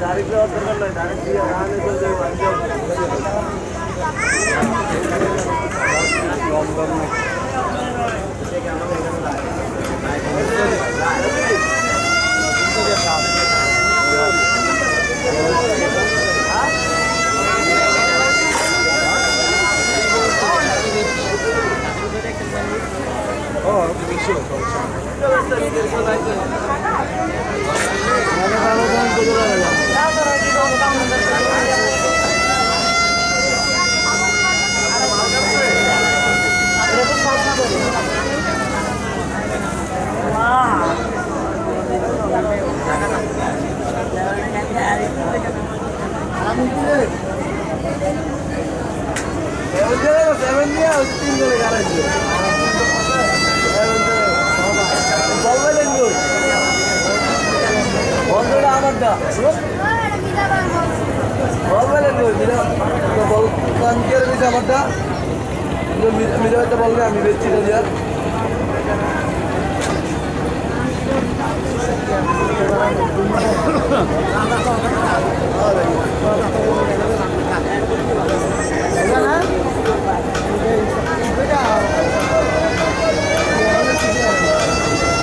দারিদ্র বন্ধুরা আমারটা বলবেন কানকের বেশি আমারটা? হয়তো বলবে আমি বেচছি না দিয়া